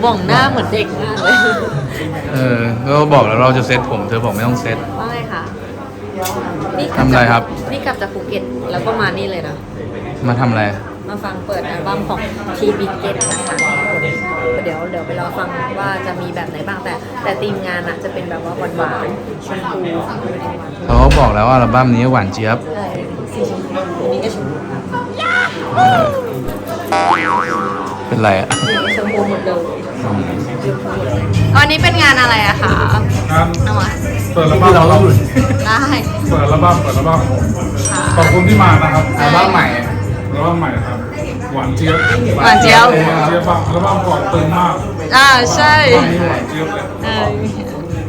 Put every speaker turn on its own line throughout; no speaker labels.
หม่องหน้าเหมือนเด็กมากเลย
เออก็บอกแล้วเราจะเซ็ตผมเธอบอกไม่ต้องเซ็ต
ว่าไงคะนี่กลั
ทำอะไรครับ
นี่กลับจากภูเก็ตแล้วก็มานี่เลยนะ
มาทำอะไร
มาฟังเปิดอัลบั้มของทีบิเกตนะคะเดี๋ยวเดี๋ยวไปรอฟังว่าจะมีแบบไหนบ้างแต่ แต่ทีมงานอะจะเป็นแบบว่าหวานๆชมพู
เขาก็บอกแล้วว่าอัลบั้มนี้หวานเจี๊ยบ
ใช่สีชมพูอันนี้ก็ชมพู
เป็นไรอะ
ชมพูหมดเลยวันนี้เป็นงานอะไรอะคะ
งาน
เอามา
เปิดระบ้าเรา
ได้
เปิดระบ้าเปิดระบ้า
ค่ะ
ขอบคุณที่มานะครับ
อัลบั้มใหม่
ระบ้าใหม่ครับหวานเจี๊ยบ
หวานเจี๊ยบ
หวานเจี๊ยบบ้างระบ้าก่อนตึงมาก
อ่าใช่
หวานเจี๊ยบเลย
เออ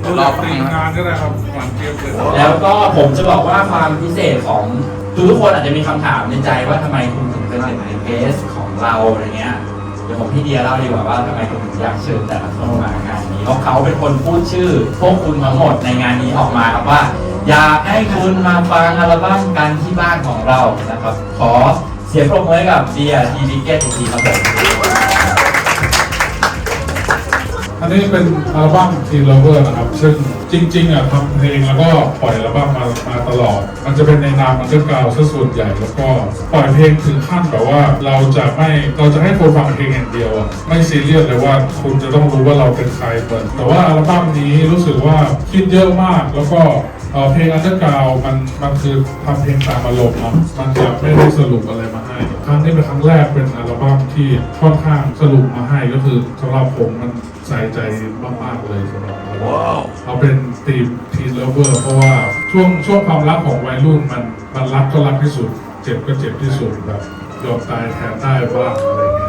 ดูรอบตีงานก็ได้ครับหวานเจี๊ยบเลย
แล้วก็ผมจะบอกว่าความพิเศษของคือทุกคนอาจจะมีคำถามในใจว่าทำไมคุณถึงเป็นหนึ่งในเกสของเราอะไรเงี้ย เดี๋ยวผมพี่เดียเล่าดีกว่าว่าทำไมคุณถึงอยากเชิญแต่ละคนมางานนี้เพราะเขาเป็นคนพูดชื่อ พวกคุณทั้งหมดในงานนี้ออกมาครับว่า อยากให้คุณมาฟังอัลบั้มกันที่บ้านของเรานะครับ ขอเสียงปรบมือให้กับเดียทีวิกเก็ตอีกทีครับผม
อันนี้เป็นอัลบั้มทีเลเวอร์นะครับ ซึ่งจริงๆอะทำเพลงแล้วก็ปล่อยอัลบั้มมามาตลอด มันจะเป็นในนามมันเดอร์กราวซะส่วนใหญ่แล้วก็ปล่อยเพลงถึงขั้นแบบว่าเราจะไม่เราจะให้คนฟังเพลงอย่างเดียวอะไม่ซีเรียสเลยว่าคุณจะต้องรู้ว่าเราเป็นใครเหมือนแต่ว่าอัลบั้มนี้รู้สึกว่าคิดเยอะมากแล้วก็เอ่อเพลงอันเดอร์กราวมันมันคือทำเพลงตามอารมณ์เนาะมันจะไม่ได้สรุปอะไรมา ให้ครั้งนี้เป็นครั้งแรกเป็นอัลบั้มที่ค่อนข้างสรุปมาให้ก็คือสำหรับผมมันใส่ใจมากๆเลยสำหรับอัลบั้มเอาเป็นทีมทีเลเวอร์เพราะว่าช่วงช่วงความรักของวัยรุ่นมันมันรักก็รักที่สุด เจ็บก็เจ็บที่สุดแบบยอมตายแทนได้บ้างอะไรอย่างเงี้ย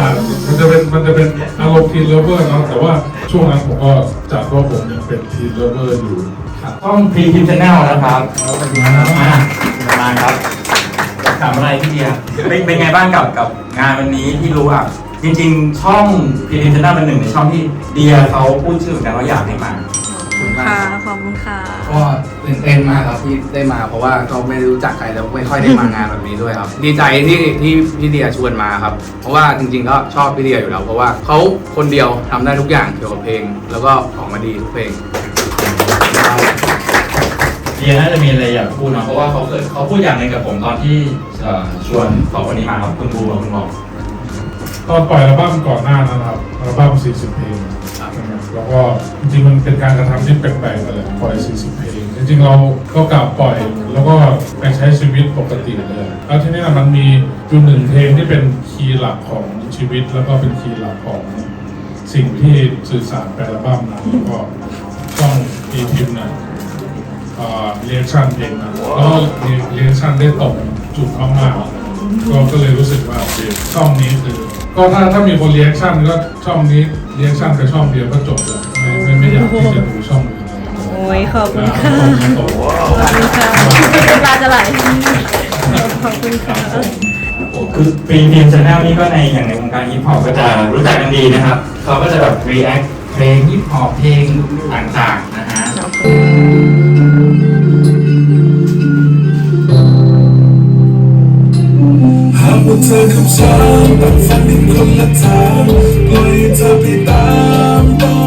อ่ามันจะเป็นมันจะเป็นอารมณ์ทีเลเวอร์เนาะแต่ว่าช่วงนั้นผมก็จัดว่าผมยังเป็นทีเลเวอร์อยู่
ต้องพรีทิมชแนลนะครับอ่ามาครับ ถามอะไรพี่เดียเป็นเป็นไงบ้างกับกับงานวันนี้ที่รู้อะ จริง ๆ ช่องพรีทิมชแนลเป็นหนึ่งในช่องที่เดียเขาพูดชื่อเหมือนกันว่าอยากให้มา
ค่ะขอบคุณค่ะ
ก็ตื่นเต้นมากครับที่ได้มา เพราะว่าก็ไม่ได้รู้จักใครแล้วไม่ค่อยได้มางานแบบนี้ด้วยครับ ดีใจที่ที่พี่เดียชวนมาครับ เพราะว่าจริง ๆ ก็ชอบพี่เดียอยู่แล้ว เพราะว่าเขาคนเดียวทำได้ทุกอย่างเกี่ยวกับเพลง แล้วก็ออกมาดีทุกเพลง
เดียน่าจะมีอะไรอยากพูดนะเพราะว่าเขาเคยเขาพูดอย่างหนึงกับผมตอนที่เอ่อชวนสองคนนี้มาครับคุณบูกับคุณหมอ
ตอนปล่อยอัลบั้มก่อนหน้านั้นนะครับอัลบั้ม 40 เพลงแล้วก็จริงๆมันเป็นการกระทำที่แปลกๆกันเลยปล่อย 40 เพลง จริงๆเราก็กลับปล่อย แล้วก็ไปใช้ชีวิตปกติเลย แล้วทีนี้นะมันมีอยู่หนึ่งเพลงที่เป็นคีย์หลักของชีวิต แล้วก็เป็นคีย์หลักของสิ่งที่สื่อสารไปอัลบั้มนั้นแล้วก็ช่องทีพิมพ์นะ เรียกชั่นเพลงนั้นแล้วก็เรียกชั่นได้ตกจุดมากๆก็ก็เลยรู้สึกว่าช่องนี้คือ ก็ถ้าถ้ามีคนเรียกชั่นก็ช่องนี้เรียกชั่นไปช่องเดียวก็จบแล้วไม่ไม่ไม่อยากที่จะดูช่องอื่นเลย
โอ้ยขอบคุณค่ะ
ขอบคุณ
ขอบคุณค่ะน้ำตาจะไหลขอบคุณค่ะ
คือปีทีมชแนลนี่ก็ในอย่างในวงการฮิปฮอปก็จะรู้จักกันดีนะครับ เขาก็จะแบบรีแอคเพลงฮิปฮอปเพลงต่างๆนะฮะ
หากว่าเธอกับฉันต่างฝันถึงคนละทางปล่อยเธอไปตามต่อ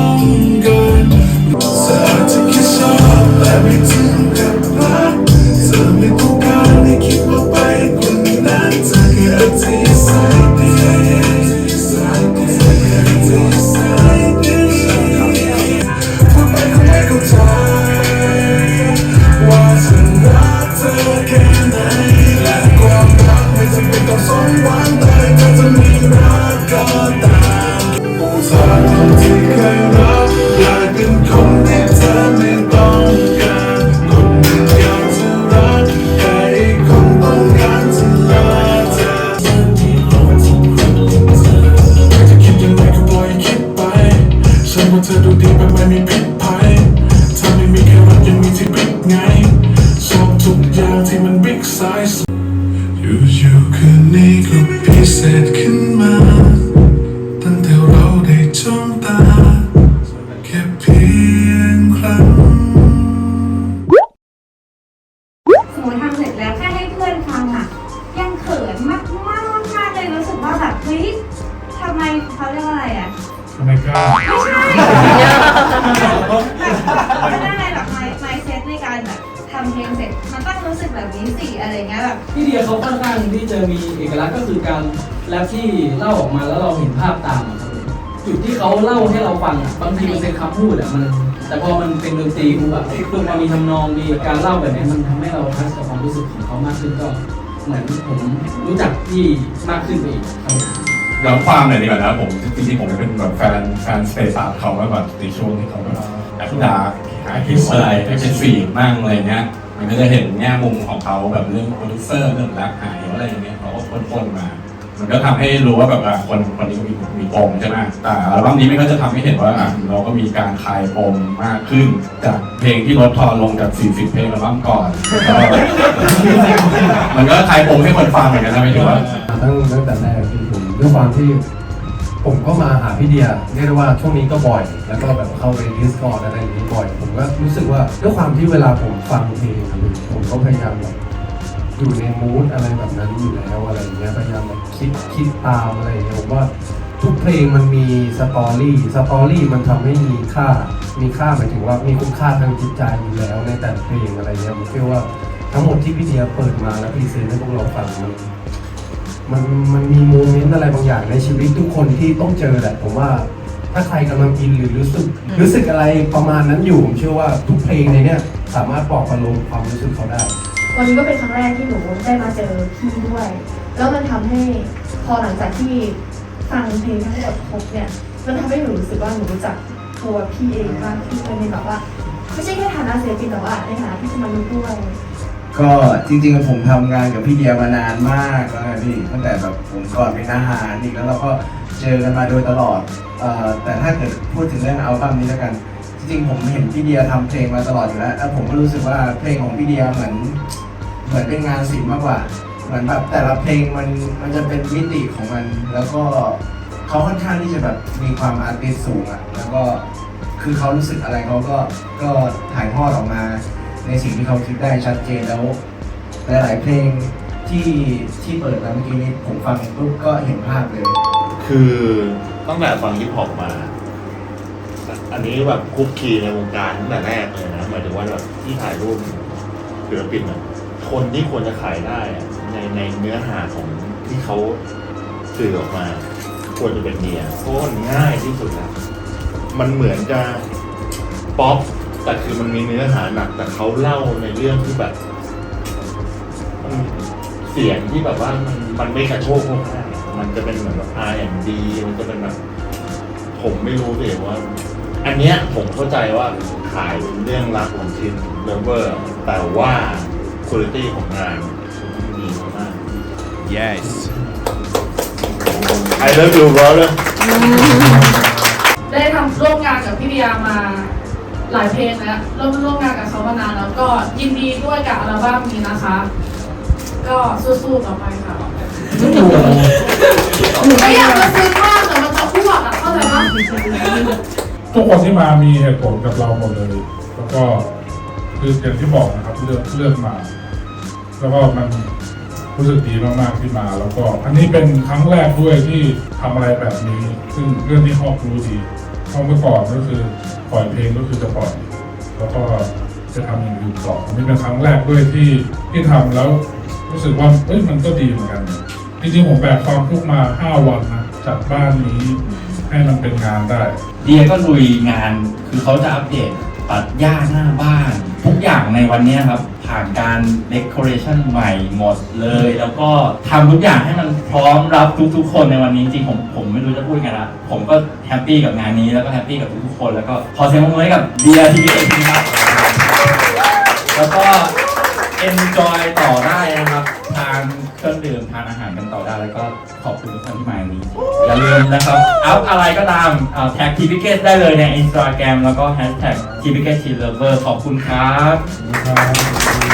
ายสุดอยู่ๆคืนนี้ก็พิเศษขึ้นมา ตั้งแต่เราได้จ้องตา แค่เพียงครั้ง
สมมติทำเสร็จแล้วแค่ให้เพื่อนฟังอะยังเขินมากมเลยรู้สึกว่าแบบเฮ้ทำไมเขาเรียกว่าอะไรอะ
ทำไมกล้า ไม่ใช่
เขาค่อนข้างที่จะมีเอกลักษณ์ก็คือการแรปที่เล่าออกมาแล้วเราเห็นภาพตามอะครับจุดที่เขาเล่าให้เราฟังอะบางทีมันเป็นคำพูดอะมัน แต่พอมันเป็นดนตรีปุ๊บอะปุ๊บมันมีทำนองมีการเล่าแบบนี้มันทำให้เราทัชกับความรู้สึกของเขามากขึ้นก็ เหมือนผมรู้จักที่มากขึ้นไปอีกครับ
ย้อนความหน่อยดีกว่านะผมจริงๆผมเป็นแบบแฟนแฟนสเปซอาร์เขามากกว่าในช่วงที่เขาแบบแอคดาร์กหาคิสอะไรเป็นฟีดมั่งอะไรเงี้ย มันก็จะเห็นแง่มุมของเขาแบบเรื่องโปรดิวเซอร์เรื่องรักหายอะไรอย่างเงี้ยเขาก็พ่นๆมา มันก็ทำให้รู้ว่าแบบอะคนคนนี้ก็มีมีปมใช่ไหมแต่อัลบั้มนี้มันก็จะทำให้เห็นว่าอะเราก็มีการคลายปมมากขึ้น จากเพลงที่ลดทอนลงจาก 40 เพลงอัลบั้มก่อนก็มันก็คลายปมให้คนฟังเหมือนกันนะหมายถึงว่า
ตั้งตั้งแต่แรกที่ผมด้วยความที่ ผมก็มาหาพี่เดียเรียกได้ว่าช่วงนี้ก็บ่อย แล้วก็แบบเข้าไปดิสคอร์ดอะไรอย่างนี้บ่อย ผมก็รู้สึกว่าด้วยความที่เวลาผมฟังเพลงผมก็พยายามแบบอยู่ในมูดอะไรแบบนั้นอยู่แล้วอะไรอย่างเงี้ยพยายามแบบคิดคิดตามอะไรอย่างเงี้ยผมว่าทุกเพลงมันมีสตอรี่สตอรี่มันทำให้มีค่า มีค่าหมายถึงว่ามีคุณค่าทางจิตใจอยู่แล้วในแต่ละเพลงอะไรเงี้ยผมเชื่อว่าทั้งหมดที่พี่เดียเปิดมาแล้วพรีเซนต์ให้พวกเราฟังมัน มันมันมีโมเมนต์อะไรบางอย่างในชีวิตทุกคนที่ต้องเจอแหละผมว่าถ้าใครกำลังอินหรือรู้สึก รู้สึกอะไรประมาณนั้นอยู่ผมเชื่อว่าทุกเพลงในเนี้ยสามารถบอกอารมณ์ความรู้สึกเขาได้
วันนี้ก็เป็นครั้งแรกที่หนูได้มาเจอพี่ด้วย แล้วมันทำให้พอหลังจากที่ฟังเพลงทั้งหมดครบเนี่ย มันทำให้หนูรู้สึกว่าหนูรู้จักตัวพี่เองมากขึ้นในแบบว่า ไม่ใช่แค่ฐานะศิลปินแต่ว่าในฐานะที่จะมารู้ด้วย
ก็จริงๆผมทำงานกับพี่เดียมานานมากแล้วพี่ตั้งแต่แบบผมก่อนเป็นอาหารอีกแล้วเราก็เจอกันมาโดยตลอดอแต่ถ้าเกิดพูดถึงเรื่องอัลบั้มนี้แล้วกัน จริงๆผมเห็นพี่เดียทำเพลงมาตลอดอยู่แล้วแล้วผมก็รู้สึกว่าเพลงของพี่เดียเหมือนเหมือนเป็นงานศิลป์มากกว่า เหมือนแบบแต่ละเพลงมันมันจะเป็นมิติของมัน แล้วก็เขาค่อนข้างที่จะแบบมีความอาร์ติสสูงอะแล้วก็คือเขารู้สึกอะไรเขาก็ก็ถ่ายทอดออกมา ในสิ่งที่เขาคิดได้ชัดเจนแล้ว หลาย ๆ เพลงที่ที่เปิดมาเมื่อกี้นี้ผมฟังปุ๊บก็เห็นภาพเลย
คือตั้งแต่ฟังฮิปฮอปมา อันนี้แบบคุกคีในวงการตั้งแต่แรกเลยนะหมายถึงว่าแบบที่ถ่ายรูปศิลปินอะคนที่ควรจะขายได้ในในเนื้อหาของที่เขาสื่อออกมา ควรจะเป็นเนียเพราะมันง่ายที่สุดแล้วมันเหมือนจะป๊อป แต่คือมันมีเนื้อหาหนักแต่เขาเล่าในเรื่องที่แบบมันเสียงที่แบบว่ามันมันไม่กระโชกโคกห้างมันจะเป็นเหมือนแบบ R&B มันจะเป็นแบบผมไม่รู้สิว่า อันเนี้ยผมเข้าใจว่าขายเป็นเรื่องรักของชินเลเวอร์แต่ว่าคุณภาพของงานดีมาก yes I love you brother
ได้ทำร่วมงานกับพี่เดียมา หลายเพลงแล้วร่วมร่วมงานกับเขามานานแล้วก็ยินดีด้วยกับอัลบั้มนี้นะคะ ก็สู้ๆต่อไปค่ะไม่อยากจะซื้อมากแต่มันจะอ้วกอะเข้าใจปะ
ทุกคนที่มามีเหตุผลกับเราหมดเลย แล้วก็คืออย่างที่บอกนะครับเลือกเลือกมา แล้วก็มันรู้สึกดีมากๆที่มา แล้วก็อันนี้เป็นครั้งแรกด้วยที่ทำอะไรแบบนี้ ซึ่งเรื่องที่ครอบรู้ดี เพราะเมื่อก่อนก็คือปล่อยเพลงก็คือจะปล่อย แล้วก็จะทำอย่างอื่นต่ออันนี้เป็นครั้งแรกด้วยที่ที่ทำแล้วรู้สึกว่าเอ้ยมันก็ดีเหมือนกันจริงๆผมแบกความทุกข์มา 5 วันนะจากบ้านนี้ให้มันเป็นงานได้
เดียก็ลุยงานคือเขาจะอัปเดต ตัดหญ้าหน้าบ้าน ทุกอย่างในวันนี้ครับ ผ่านการเดคอเรชันใหม่หมดเลย แล้วก็ทำทุกอย่างให้มันพร้อมรับทุกๆ คนในวันนี้จริงผมผมไม่รู้จะพูดไงละผมก็แฮปปี้กับงานนี้แล้วก็แฮปปี้กับทุกๆคน แล้วก็ขอเสียงปรบมือให้กับเดียทีวีเอ็นครับแล้วก็ enjoy ต่อได้นะครับทานเครื่องดื่มทานอาหารกันต่อได้แล้วก็ขอบคุณทุกคนที่มาวันนี้ อย่าลืมนะครับ อัพอะไรก็ตามแท็กทีพิเกตได้เลยในอินสตาแกรมแล้วก็แฮชแท็กทีพิเกตทีเลเวอร์ขอบคุณ
ครับ